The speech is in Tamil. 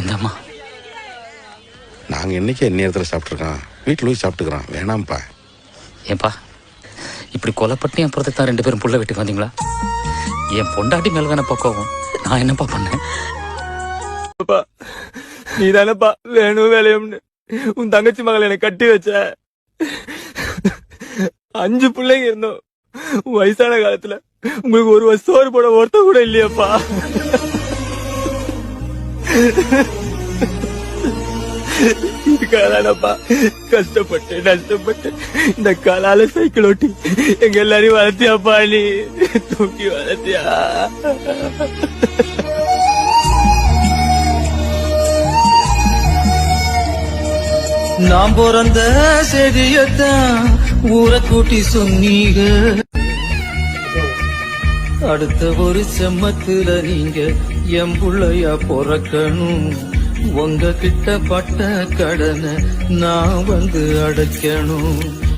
இந்தம்மா. நாங்க என்னைக்கு நேரத்தில் சாப்பிட்ருக்கோம் வீட்டில் போய் சாப்பிட்டுக்கிறோம். வேணாம்ப்பா. ஏன்பா இப்படி கொலைப்பட்டு என் புறத்தை தான் ரெண்டு பேரும் புள்ள வெட்டி வந்தீங்களா? என் பொண்டாட்டி மேல தானே பக்குவம் நான் என்னப்பா பண்ணேன்? நீ தானப்பா வேணும் வேலையும்னு. உன் தங்கச்சி மகள் என்னை கட்டி வச்ச. அஞ்சு பிள்ளைங்க இருந்தோம். வயசான காலத்துல. உங்களுக்கு ஒரு வருஷம் சோறு போட ஒருத்த கூட இல்லையாப்பா. இதுக்காகதானப்பா கஷ்டப்பட்டு நஷ்டப்பட்டு இந்த காலால சைக்கிள் ஓட்டி எங்க எல்லாரையும் வளர்த்தியாப்பா நீ? தூக்கி வளர்த்தியா? நாம் பிறந்த செடியத்தான் ஊரை கூட்டி சொன்னீங்க அடுத்த ஒரு செம்மத்துல நீங்க என் புள்ளையா பிறக்கணும். உங்க கிட்ட பட்ட கடனை நான் வந்து அடைக்கணும்.